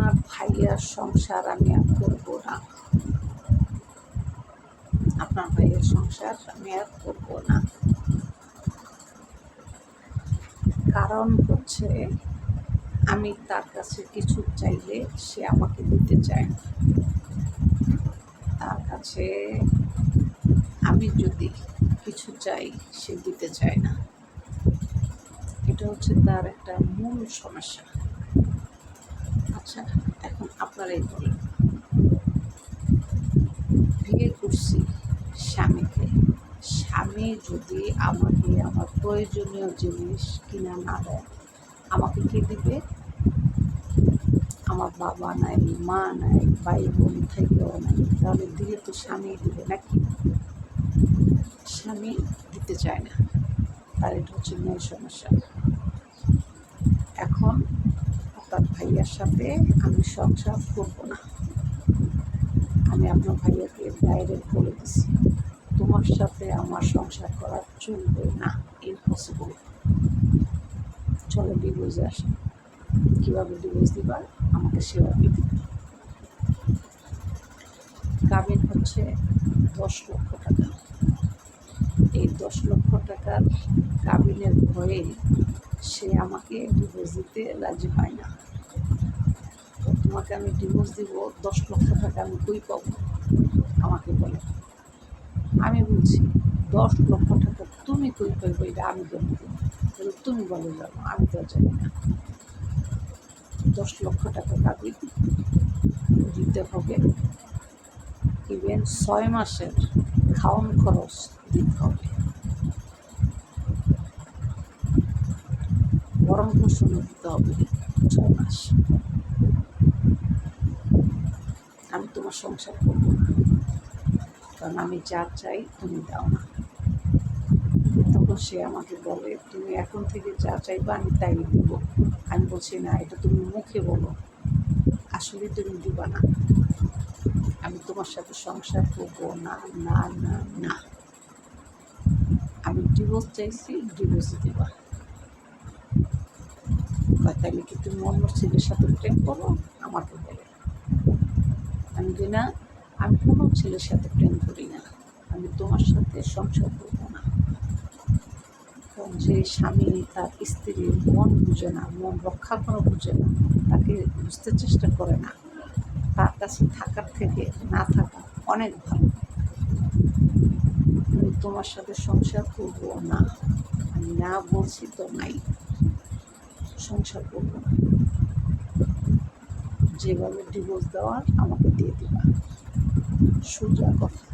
আপনার ভাইয়ার সংসার আমি আর করব না। আপনার ভাইয়ের সংসার আমি আর করব না। কারণ হচ্ছে, আমি তার কাছে কিছু চাইলে সে আমাকে দিতে চায় না। তার কাছে আমি যদি কিছু চাই, সে দিতে চায় না। এটা হচ্ছে তার একটা মূল সমস্যা। আচ্ছা এখন আপনারাই বলেন বিয়ে করছি স্বামীকে, স্বামী যদি আমাকে আমার প্রয়োজনীয় জিনিস কিনা না দেয়, আমাকে কে দিবে? আমার বাবা নাই, মা নাই ভাই বোন থেকেও নাই, তাহলে দিলে তো স্বামী দিবে নাকি? স্বামী দিতে চায় না। আর এটা হচ্ছে মূল সমস্যা এখন আপনার ভাইয়ার সাথে আমি সংসার করব না। আমি আপনার ভাইয়াকে ডাইরেক্ট বলে দিছি, তোমার সাথে আমার সংসার করা চলবে না ইম্পসিবল চলো ডিভোর্সে আসে। কীভাবে ডিভোর্স দিবা? আমাকে সেভাবে দিবে। কাবিন হচ্ছে দশ লক্ষ টাকা। এই দশ লক্ষ টাকার কাবিনের ভয়ে সে আমাকে ডিভোর্স দিতে রাজি হয় না। তোমাকে আমি ডিভোর্স দিব, দশ লক্ষ টাকা আমি কই পাবো। আমাকে বলে। আমি বলছি, দশ লক্ষ টাকা তুমি কই পাইবো এটা আমি জানি তুমি বলে যাব আমি তো জানি না। দশ লক্ষ টাকা কাবিন দিতে হবে? ইভেন ছয় মাসের খাওয়ান খরচ দিতে হবে। গরম পোষণ দিতে হবে ছয় মাস। আমি তোমার সংসার করব। কারণ আমি যা চাই তুমি দাও না। তখন সে আমাকে বলে, তুমি এখন থেকে যা চাইবা আমি তাই দিব আমি বলছি, না, এটা তুমি মুখে বলো। আসলে তুমি দিবা না। আমি তোমার সাথে সংসার করব। না না না না। আমি ডিভোর্স চাইছি ডিভোর্স দিবা। তাহলে কি তুমি অন্য ছেলের সাথে প্রেম করো? আমাকে আমি বলি না, আমি কোনো ছেলের সাথে প্রেম করি না। আমি তোমার সাথে সংসার করব না। কারণ যে স্বামী তার স্ত্রীর মন বুঝে না, মন রক্ষা করা বুঝে না, তাকে বুঝতে চেষ্টা করে না। তার কাছে থাকার থেকে না থাকা অনেক ভালো। আমি তোমার সাথে সংসার করব না। আমি না বলছি তো নাই। সংসার করব না। যেভাবে ডিভোর্স দেওয়ার আমাকে দিয়ে দিবা। সোজা কথা।